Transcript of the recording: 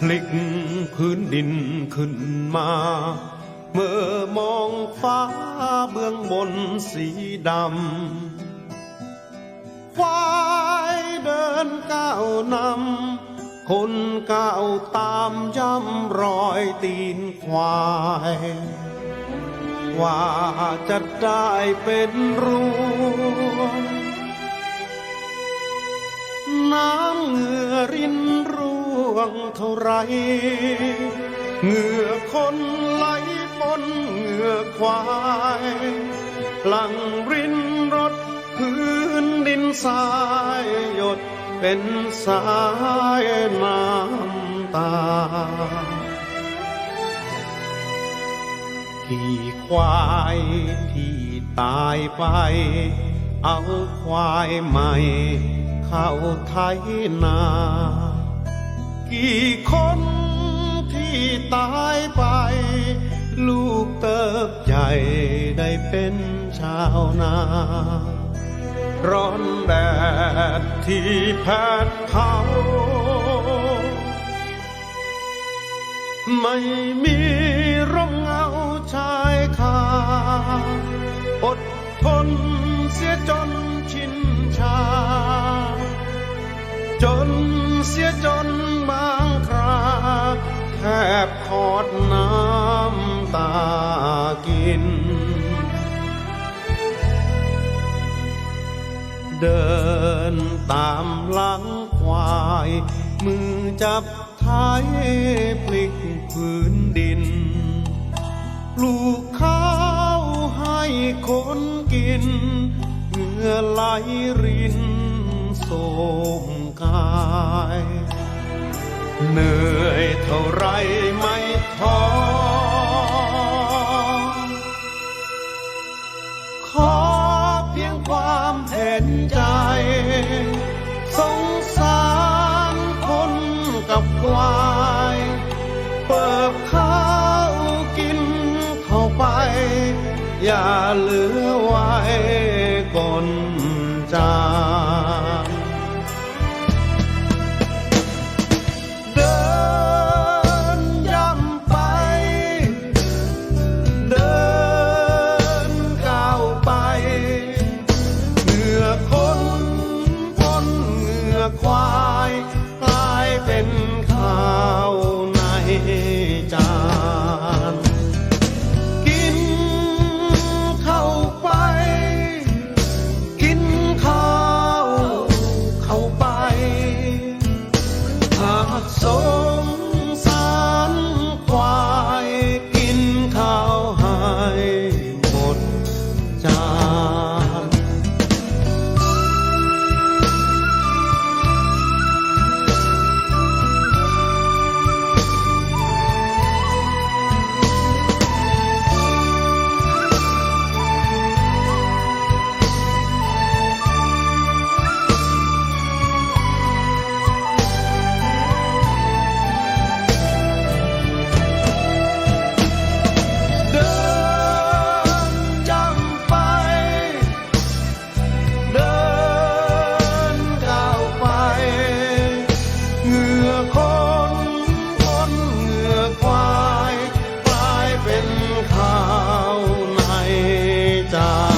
พลิกพื้นดินขึ้นมา เมื่อมองฟ้าเบื้องบนสีดำควายเดินก้าวนำ คนก้าวตามย่ำรอยตีนควาย ว่าจะได้เป็นรู้ วงเท่าไรเหงื่อคนไหลปนเหงื่อควายหลังรินรถพื้นดินทรายหยดเป็นสายน้ำตาขี่ควายที่ตายไป เอาควายใหม่ เข้าไทยนา กี่คนที่ตายไป ลูกเติบใหญ่ได้เป็นชาวนา ร้อนแดดที่แผดเผาไม่มีร่มเงาชายคาอดทนเสียจนชินชา จนเสียจน บขอดน้ำตากิน เดินตามหลังควาย มือจับท้ายพลิก เหนื่อยเท่าไรไม่ท้อ so sun.